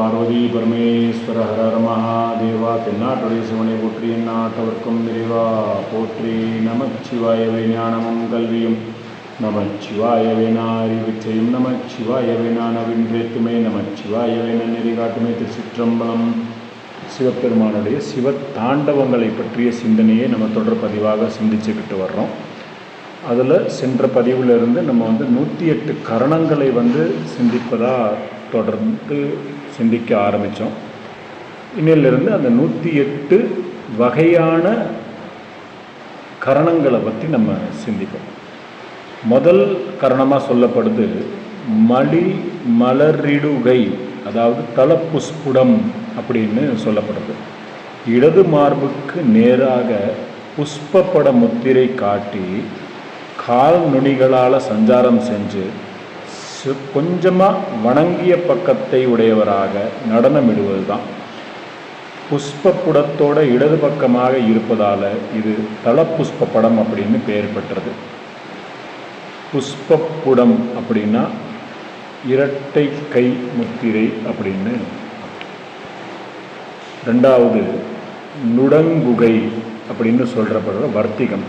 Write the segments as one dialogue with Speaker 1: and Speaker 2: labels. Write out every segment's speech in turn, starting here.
Speaker 1: பார்வதி பரமேஸ்வர ஹரர் மகாதேவா தென்னாட்டுடைய சிவனை போற்றி நாட்டவர்க்கும் நிறைவா போற்றி நமச்சிவாயவை ஞானமும் கல்வியும் நமச்சிவாயவே அறிவிச்சையும் நானவின் நவின்றேத்துமே நமச்சிவாயவை நன்னெறி காட்டுமே திருச்சிற்றம்பலம் சிவபெருமானுடைய சிவ தாண்டவங்களை பற்றிய சிந்தனையை நம்ம தொடர் பதிவாக சிந்திச்சுக்கிட்டு வர்றோம். அதில் சென்ற பதிவிலிருந்து நம்ம வந்து நூற்றி எட்டு கரணங்களை வந்து சிந்திப்பதாக தொடர்ந்து சிந்திக்க ஆரம்பித்தோம். இன்னிலிருந்து அந்த நூற்றி எட்டு வகையான கரணங்களை பற்றி நம்ம சிந்திப்போம். முதல் கரணமாக சொல்லப்படுது மலி மலரிடுகை அதாவது தலப்புஷ்புடம் அப்படின்னு சொல்லப்படுது. இடது மார்புக்கு நேராக புஷ்பப்பட முத்திரை காட்டி கால் நுனிகளால் சஞ்சாரம் செஞ்சு கொஞ்சமாக வணங்கிய பக்கத்தை உடையவராக நடனமிடுவது தான் புஷ்பப்புடத்தோட இடது பக்கமாக இருப்பதால் இது தலப்புஷ்ப படம் அப்படின்னு பெயர் பெற்றது. புஷ்பப்புடம் அப்படின்னா இரட்டை கை முத்திரை அப்படின்னு ரெண்டாவது நுடங்குகை அப்படின்னு சொல்கிறப்படுற வர்த்திகம்.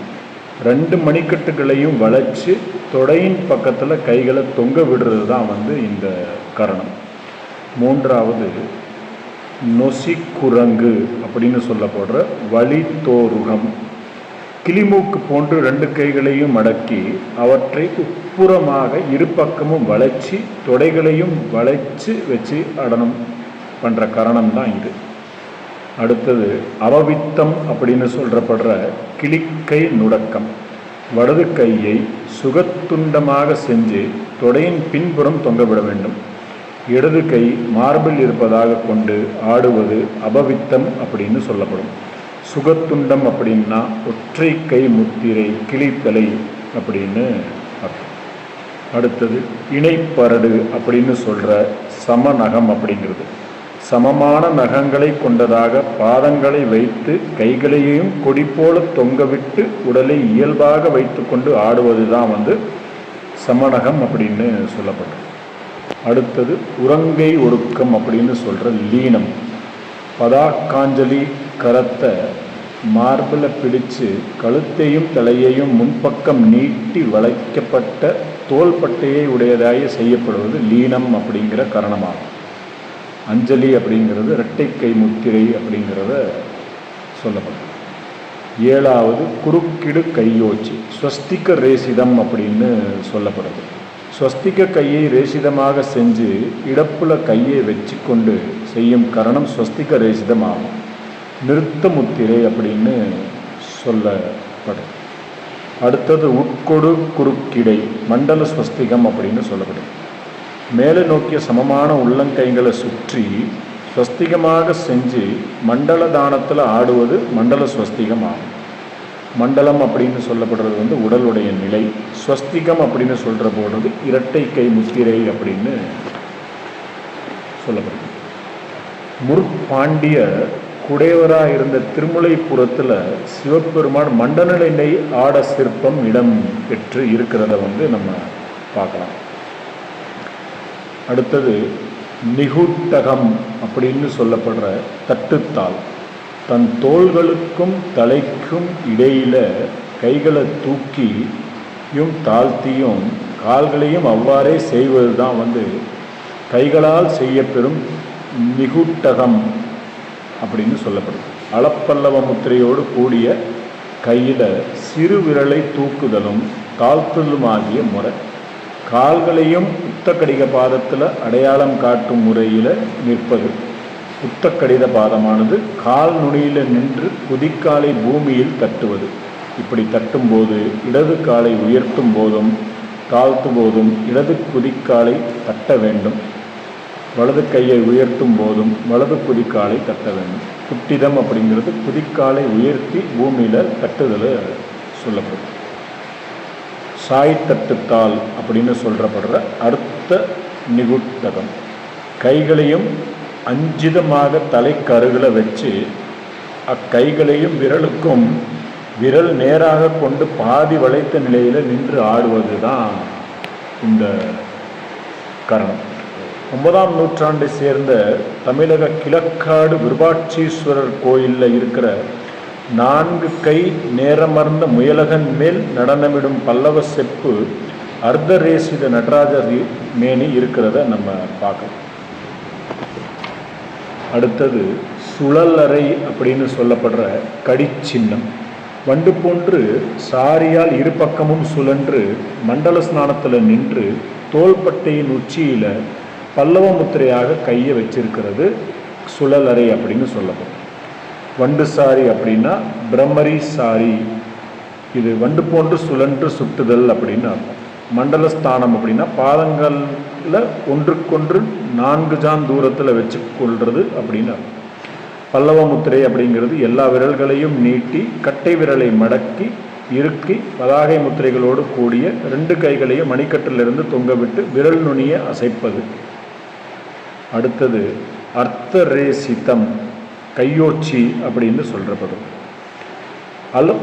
Speaker 1: ரெண்டு மணிக்கட்டுகளையும் வளைச்சு தொடையின் பக்கத்தில் கைகளை தொங்க விடுறது தான் வந்து இந்த கரணம். மூன்றாவது நொசிக்குரங்கு அப்படின்னு சொல்லப்படுற வழித்தோருகம். கிளிமூக்கு போன்று ரெண்டு கைகளையும் மடக்கி அவற்றை உட்புறமாக இரு பக்கமும் வளைச்சி தொடைகளையும் வளைச்சு வச்சு அடனம் பண்ணுற கரணம் தான் இது. அடுத்தது அவவித்தம் அப்படின்னு சொல்கிறப்படுற கிளிக்கை நுடக்கம். வலது கையை சுகத்துண்டமாக செஞ்சு தொடையின் பின்புறம் தொங்கவிட வேண்டும். இடது கை மார்பில் இருப்பதாக கொண்டு ஆடுவது அபவித்தம் அப்படின்னு சொல்லப்படும். சுகத்துண்டம் அப்படின்னா ஒற்றை கை முத்திரை கிளித்தலை அப்படின்னு அர்த்தம். அடுத்தது இணைப்பரடு அப்படின்னு சொல்கிற சமநகம் அப்படிங்கிறது. சமமான நகங்களை கொண்டதாக பாதங்களை வைத்து கைகளையும் கொடி போல தொங்கவிட்டு உடலை இயல்பாக வைத்துக்கொண்டு ஆடுவது தான் வந்து சமநகம் அப்படின்னு சொல்லப்படும் அடுத்தது உறங்கை ஒடுக்கம் அப்படின்னு சொல்கிற லீனம். பதாக்காஞ்சலி கரத்தை மார்பிளை பிடிச்சு கழுத்தையும் தலையையும் முன்பக்கம் நீட்டி வளைக்கப்பட்ட தோள்பட்டையை உடையதாய செய்யப்படுவது லீனம் அப்படிங்கிற கரணமாகும். அஞ்சலி அப்படிங்கிறது இரட்டை கை முத்திரை அப்படிங்கிறத சொல்லப்படும். ஏழாவது குறுக்கிடு கையோச்சி ஸ்வஸ்திக ரேசிதம் அப்படின்னு சொல்லப்படுது. ஸ்வஸ்திக கையை ரேசிதமாக செஞ்சு இடப்புல கையை வச்சு கொண்டு செய்யும் கரணம் ஸ்வஸ்திக ரேசிதம் ஆகும். நிறுத்த முத்திரை அப்படின்னு சொல்லப்படும். அடுத்தது உட்கொடு குறுக்கிடை மண்டல ஸ்வஸ்திகம் அப்படின்னு சொல்லப்படும். மேலே நோக்கிய சமமான உள்ளங்கைகளை சுற்றி ஸ்வஸ்திகமாக செஞ்சு மண்டல தானத்தில் ஆடுவது மண்டல ஸ்வஸ்திகமாகும். மண்டலம் அப்படின்னு சொல்லப்படுறது வந்து உடலுடைய நிலை. ஸ்வஸ்திகம் அப்படின்னு சொல்கிற போடுறது இரட்டை கை முத்திரை அப்படின்னு சொல்லப்படுது. முற்பாண்டிய குடையவராக இருந்த திருமுலைப்புறத்தில் சிவபெருமான் மண்டல ஆட சிற்பம் இடம் பெற்று இருக்கிறத வந்து நம்ம பார்க்கலாம். அடுத்தது நிகுட்டகம் அப்படின்னு சொல்லப்படுற தட்டுத்தாள். தன் தோள்களுக்கும் தலைக்கும் இடையில் கைகளை தூக்கியும் தாழ்த்தியும் கால்களையும் அவ்வாறே செய்வது தான் வந்து கைகளால் செய்யப்பெறும் நிகுட்டகம் அப்படின்னு சொல்லப்படுது. அளப்பல்லவ முத்திரையோடு கூடிய கையில் சிறு விரலை தூக்குதலும் தாழ்த்துதலும் ஆகிய முறை கால்களையும் புத்தக்கடிக பாதத்தில் அடையாளம் காட்டும் முறையில் நிற்பது. புத்தக்கடித பாதமானது கால் நுனியில் நின்று குதிக்காலை பூமியில் தட்டுவது. இப்படி தட்டும்போது இடது காலை உயர்த்தும் போதும் தாழ்த்தும் போதும் இடது குதிக்காலை தட்ட வேண்டும். வலது கையை உயர்த்தும் போதும் வலது குதிக்காலை தட்ட வேண்டும். குட்டிதம் அப்படிங்கிறது குதிக்காலை உயர்த்தி பூமியில் தட்டுதல் சொல்லப்படும் சாய்த்தட்டுத்தாள் அப்படின்னு சொல்கிறப்படுற அர்த்த நிகுட்டகம் கைகளையும் அஞ்சிதமாக தலைக்கருகில் வச்சு அக்கைகளையும் விரலுக்கும் விரல் நேராக கொண்டு பாதி வளைத்த நிலையில் நின்று ஆடுவது தான் இந்த கரணம். ஒன்பதாம் நூற்றாண்டை சேர்ந்த தமிழக கிழக்காடு விருபாட்சீஸ்வரர் கோயிலில் இருக்கிற நான்கு கை நேரமர்ந்த முயலகன் மேல் நடனமிடும் பல்லவ செப்பு அர்த்தரேசித நடராஜர் மேனி இருக்கிறத நம்ம பார்க்கலாம் அடுத்தது சுழலறை அப்படின்னு சொல்லப்படுற கடிச்சின்னம். வண்டு போன்று சாரியால் இரு பக்கமும் சுழன்று மண்டல ஸ்நானத்தில் நின்று தோள்பட்டையின் உச்சியில் பல்லவ முத்திரையாக கையை வச்சிருக்கிறது சுழலறை அப்படின்னு சொல்லப்படும். வண்டு சாரி அப்படின்னா பிரம்மரி சாரி இது வண்டு போன்று சுழன்று சுட்டுதல் அப்படின்னு அர்த்தம். மண்டல ஸ்தானம் அப்படின்னா பாதங்களில் ஒன்றுக்கொன்று நான்கு ஜான் தூரத்தில் வச்சு கொள்வது அப்படின்னு அர்த்தம். பல்லவ முத்திரை அப்படிங்கிறது எல்லா விரல்களையும் நீட்டி கட்டை விரலை மடக்கி இறுக்கி பதாகை முத்திரைகளோடு கூடிய ரெண்டு கைகளையும் மணிக்கட்டிலிருந்து தொங்கவிட்டு விரல் நுனியை அசைப்பது. அடுத்தது அர்த்தரேசித்தம் கையோச்சி அப்படின்னு சொல்கிறப்படும் அல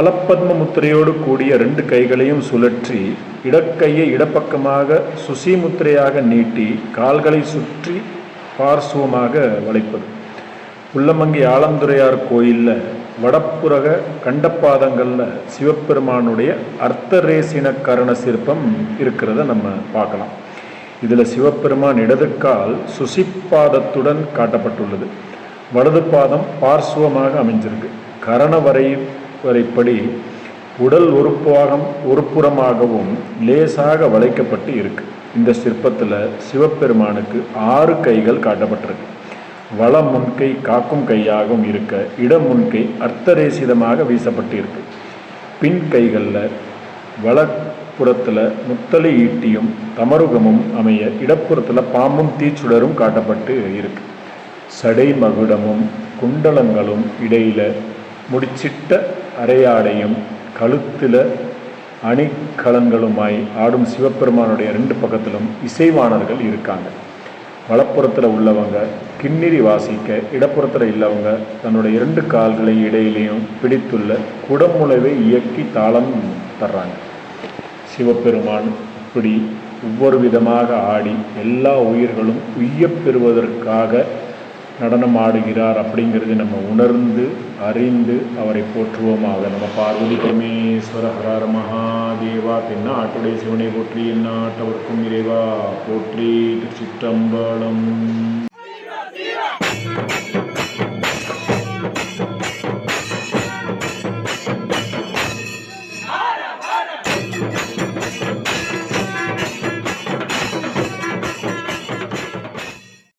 Speaker 1: அலப்பத்ம முத்திரையோடு கூடிய ரெண்டு கைகளையும் சுழற்றி இடக்கையை இடப்பக்கமாக சுசி முத்திரையாக நீட்டி கால்களை சுற்றி பார்சுவமாக வளைப்பது. உள்ளமங்கி ஆலந்துரையார் கோயிலில் வடப்புறக கண்டப்பாதங்களில் சிவபெருமானுடைய அர்த்தரேசின கரண சிற்பம் இருக்கிறத நம்ம பார்க்கலாம். இதில் சிவபெருமான் இடதுக்கால் சுசிப்பாதத்துடன் காட்டப்பட்டுள்ளது. வலது பாதம் பார்சுவமாக அமைஞ்சிருக்கு. கரண வரை வரைப்படி உடல் உறுப்பாகம் உறுப்புறமாகவும் லேசாக வளைக்கப்பட்டு இருக்கு. இந்த சிற்பத்தில் சிவபெருமானுக்கு ஆறு கைகள் காட்டப்பட்டிருக்கு. வள முன்கை காக்கும் கையாகவும் இருக்க இடம் முன்கை அர்த்தரேசிதமாக வீசப்பட்டு இருக்கு பின் கைகளில் வலப்புறத்தில் முத்தலை ஈட்டியும் தமருகமும் அமைய இடப்புறத்தில் பாம்பும் தீச்சுடரும் காட்டப்பட்டு இருக்கு. சடை மகுடமும் குண்டலங்களும் இடையில் முடிச்சிட்ட அரையாடையும் கழுத்தில் அணிகலன்களுமாய் ஆடும் சிவபெருமானுடைய ரெண்டு பக்கத்திலும் இசைவாணர்கள் இருக்காங்க. வலப்புறத்தில் உள்ளவங்க கிண்ணிரி வாசிக்க இடப்புறத்தில் இல்லவங்க தன்னுடைய இரண்டு கால்களை இடையிலையும் பிடித்துள்ள குடமுளைவை இயக்கி தாளம் தர்றாங்க. சிவபெருமான் இப்படி ஒவ்வொரு விதமாக ஆடி எல்லா உயிர்களும் உய்யப் பெறுவதற்காக நடனம் ஆடுகிறார் அப்படிங்கிறது நம்ம உணர்ந்து அறிந்து அவரை போற்றுவோமாக. நம்ம பார்வதி பரமேஸ்வர ஹரார மகாதேவா தென்னாட்டுடைய சிவனை போற்றி என்னாட்டவர்க்கும் இறைவா போற்றி திருச்சிற்றம்பலம்.